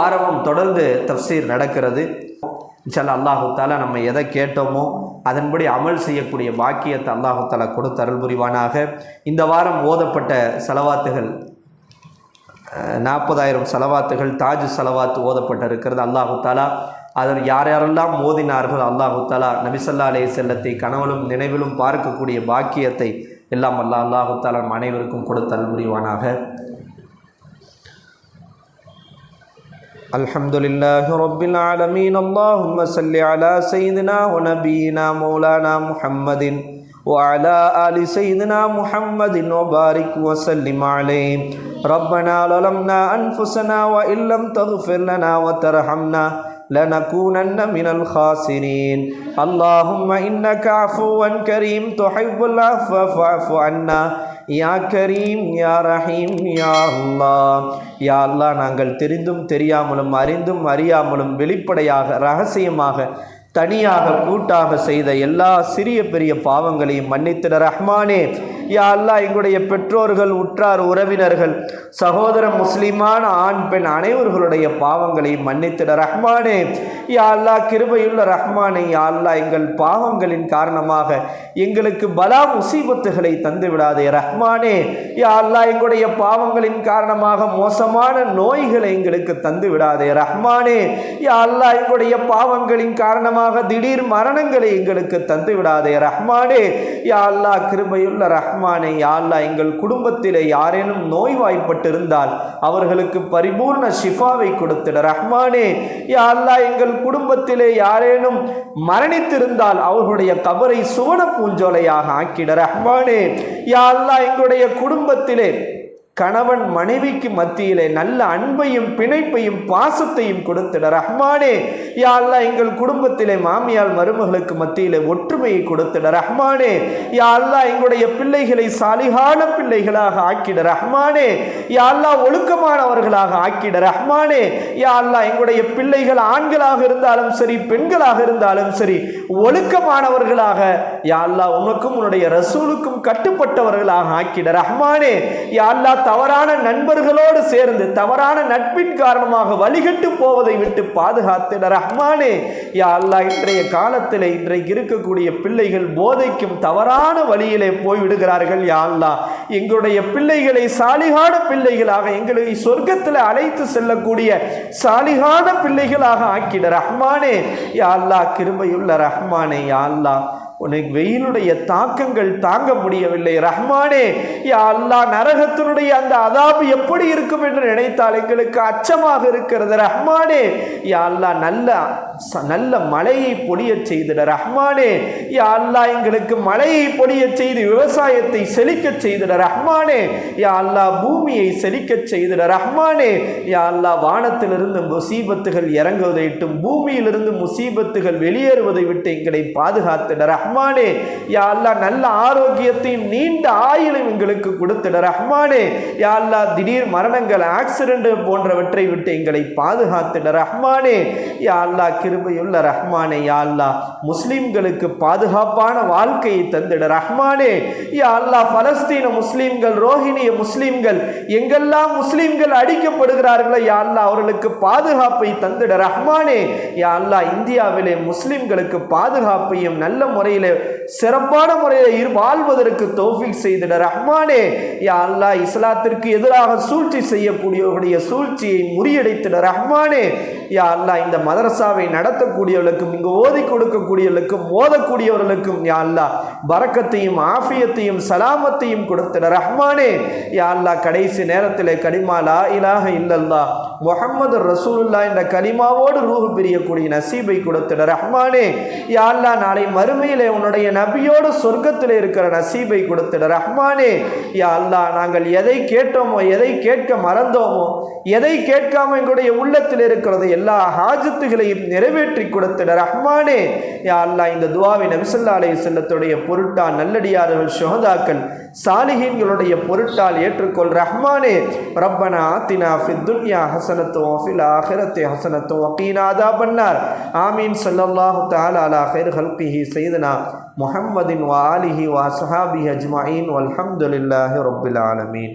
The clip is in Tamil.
வாரமும் தொடர்ந்து தப்சீர் நடக்கிறது. இன்ஷால்லா அல்லாஹு தாலா நம்ம எதை கேட்டோமோ அதன்படி அமல் செய்யக்கூடிய பாக்கியத்தை அல்லாஹு தாலா கொடுத்து அருள் புரிவானாக இந்த வாரம் ஓதப்பட்ட செலவாத்துகள் நாற்பதாயிரம் செலவாத்துகள் தாஜ் செலவாத்து ஓதப்பட்டிருக்கிறது அல்லாஹு தாலா அதில் யார் யாரெல்லாம் மோதினார்கள் அல்லாஹு தாலா நபிசல்லா அலே செல்லத்தை கனவிலும் நினைவிலும் பார்க்கக்கூடிய பாக்கியத்தை எல்லாம் அல்லாஹ் அல்லாஹு தாலா அனைவருக்கும் கொடுத்து அருள் புரிவானாக الحمد لله رب العالمين اللهم صل على سيدنا ونبينا مولانا محمد وعلى آل سيدنا محمد وبارك وسلم عليه ربنا ظلمنا أنفسنا وإن لم تغفر لنا وترحمنا لنكونن من الخاسرين اللهم إنك عفو كريم تحب العفو فاعف عنا யா கரீம் யா ரஹீம் யா அல்லா யா அல்லா நாங்கள் தெரிந்தும் தெரியாமலும் அறிந்தும் அறியாமலும் வெளிப்படையாக ரகசியமாக தனியாக கூட்டாக செய்த எல்லா சிறிய பெரிய பாவங்களையும் மன்னித்திட ரஹ்மானே யா அல்லா எங்களுடைய பெற்றோர்கள் உற்றார் உறவினர்கள் சகோதர முஸ்லிமான ஆண் பெண் அனைவர்களுடைய பாவங்களை மன்னித்திட ரஹ்மானே. யா அல்லா கிருபையுள்ள ரஹ்மானே யா அல்லா எங்கள் பாவங்களின் காரணமாக எங்களுக்கு பலா முசீபத்துகளை தந்து விடாதே ரஹ்மானே. யா அல்லா எங்களுடைய பாவங்களின் காரணமாக மோசமான நோய்களை எங்களுக்கு தந்து விடாதே ரஹ்மானே. யா அல்லா எங்களுடைய பாவங்களின் காரணமாக திடீர் மரணங்களை எங்களுக்கு தந்து விடாதே ரஹ்மானே. யா அல்லா கிருபையுள்ள ரஹ்மான். யா யாழ்லா எங்கள் குடும்பத்திலே யாரேனும் நோய்வாய்ப்பட்டிருந்தால் அவர்களுக்கு பரிபூர்ண ஷிஃபாவை கொடுத்திட. ரஹ்மானே யாழ்லா எங்கள் குடும்பத்திலே யாரேனும் மரணித்திருந்தால் அவர்களுடைய கபரை சுவன பூஞ்சோலையாக ஆக்கிட. ரஹ்மானே யாழ்லா எங்களுடைய குடும்பத்திலே கணவன் மனைவிக்கு மத்தியிலே நல்ல அன்பையும் பிணைப்பையும் பாசத்தையும் கொடுத்திட ரஹ்மானே. யா அல்லா எங்கள் குடும்பத்திலே மாமியால் மருமகளுக்கு மத்தியிலே ஒற்றுமையை கொடுத்திட ரஹ்மானே. யா அல்லா எங்களுடைய பிள்ளைகளை சாலிகான பிள்ளைகளாக ஆக்கிட ரஹ்மானே. யா அல்லா ஒழுக்கமானவர்களாக ஆக்கிட ரஹ்மானே. யா அல்லா எங்களுடைய பிள்ளைகள் ஆண்களாக இருந்தாலும் சரி பெண்களாக இருந்தாலும் சரி ஒழுக்கமானவர்களாக யா உனக்கும் உன்னுடைய ரசூலுக்கும் கட்டுப்பட்டவர்களாக ஆக்கிட. ரஹ்மானே யா தவறான நண்பர்களோடு சேர்ந்து தவறான நட்பின் காரணமாக வழிகட்டு போவதை விட்டு பாதுகாத்திட. ரஹ்மானே யா இன்றைய காலத்தில் இன்றைக்கு இருக்கக்கூடிய பிள்ளைகள் போதைக்கும் தவறான வழியிலே போய்விடுகிறார்கள் யா எங்களுடைய பிள்ளைகளை சாலிகான பிள்ளைகளாக எங்களை சொர்க்கத்தில் அழைத்து செல்லக்கூடிய சாலிகான பிள்ளைகளாக ஆக்கிட. ரஹ்மானே யா அல்லா கிருபையுள்ள ரஹ்மானே யா அல்லா. உனக்கு வெயிலுடைய தாக்கங்கள் தாங்க முடியவில்லை. ரஹ்மானே யா அல்லா நரகத்தினுடைய அந்த அதாபு எப்படி இருக்கும் என்று நினைத்தால் எங்களுக்கு அச்சமாக இருக்கிறது. ரஹ்மானே யா அல்லா நல்ல நல்ல மழையை பொழியச் செய்திட ரஹ்மானே. யா அல்லா எங்களுக்கு மழையை பொழியச் செய்து விவசாயத்தை செழிக்கச் செய்திட ரஹ்மானே. யா அல்லா பூமியை செழிக்கச் செய்திட ரஹ்மானே. யா அல்லா வானத்திலிருந்து முசீபத்துகள் இறங்குவதை விட்டும் பூமியிலிருந்து முசீபத்துகள் வெளியேறுவதை விட்டு எங்களை பாதுகாத்திட ரஹ்மானே. யா அல்லா நல்ல ஆரோக்கியத்தையும் நீண்ட ஆயுளும் எங்களுக்கு கொடுத்திட ரஹ்மானே. யா அல்லா திடீர் மரணங்கள் ஆக்சிடென்ட் போன்றவற்றை விட்டு எங்களை பாதுகாத்திட ரஹ்மானே. யா அல்லாஹ் கிருபையுள்ள ரஹ்மானே யா அல்லா முஸ்லீம்களுக்கு பாதுகாப்பான வாழ்க்கையை தந்திட ரஹ்மானே. யா அல்லா பலஸ்தீன முஸ்லீம்கள் ரோஹிணிய முஸ்லீம்கள் எங்கெல்லாம் முஸ்லீம்கள் அடிக்கப்படுகிறார்களோ யா அல்லா அவர்களுக்கு பாதுகாப்பை தந்திட ரஹ்மானே. யா அல்லா இந்தியாவிலே முஸ்லீம்களுக்கு பாதுகாப்பையும் நல்ல முறையில் சிறப்பான முறையில் இரு வாழ்வதற்கு தோஃபிக் செய்திட ரஹ்மானே. யா அல்லா இஸ்லாத்திற்கு எதிராக சூழ்ச்சி செய்யக்கூடியவர்களுடைய சூழ்ச்சியை முறியடித்திட ரஹ்மானே. யா அல்லா இந்த மதரசாவை நடத்தக்கூடியவர்களுக்கும் இங்கு ஓதி கொடுக்கக்கூடியவர்களுக்கும் ஓதக்கூடியவர்களுக்கும் யா அல்லா பரக்கத்தையும் ஆஃபியத்தையும் சலாமத்தையும் கொடுத்திட ரஹ்மானே. யா அல்லாஹ் கடைசி நேரத்தில் கனிமா லா இலாக இல்லல்லா முகமது ரசூலுல்லா என்ற கனிமாவோடு ரூஹு பிரியக்கூடிய நசீபை கொடுத்திட ரஹ்மானே. யா அல்லா நாளை மறுமையிலே உன்னுடைய நபியோடு சொர்க்கத்தில் இருக்கிற நசீபை கொடுத்திட ரஹ்மானே. யா அல்லா நாங்கள் எதை கேட்டோமோ எதை கேட்க மறந்தோமோ எதை கேட்காம எங்களுடைய உள்ளத்தில் இருக்கிறது எல்லா ஹாஜத்துகளையும் நிறைவேற்றி கொடுத்திட ரஹ்மானே. யா அல்லா இந்த துவாவை நபிசல்லா அலைய செல்லத்துடைய பொருட்டால் நல்லடியார்கள் சுகதாக்கள் சாலிஹீன்களுடைய பொருட்டால் ஏற்றுக்கொள் ரஹ்மானே. ரப்பனா ஆத்தினா ஃபித்துன்யா ஹசனத்தோ ஃபில் ஆஹிரத்தை ஹசனத்தோ அக்கீனாதா பண்ணார் ஆமீன். சொல்லல்லாஹு தாலா அலா ஹைர் செய்தனா முஹம்மதின் வாலிஹி வா சஹாபி அஜ்மாயின். வல்ஹம்துலில்லாஹி ரொப்பில் ஆலமீன்.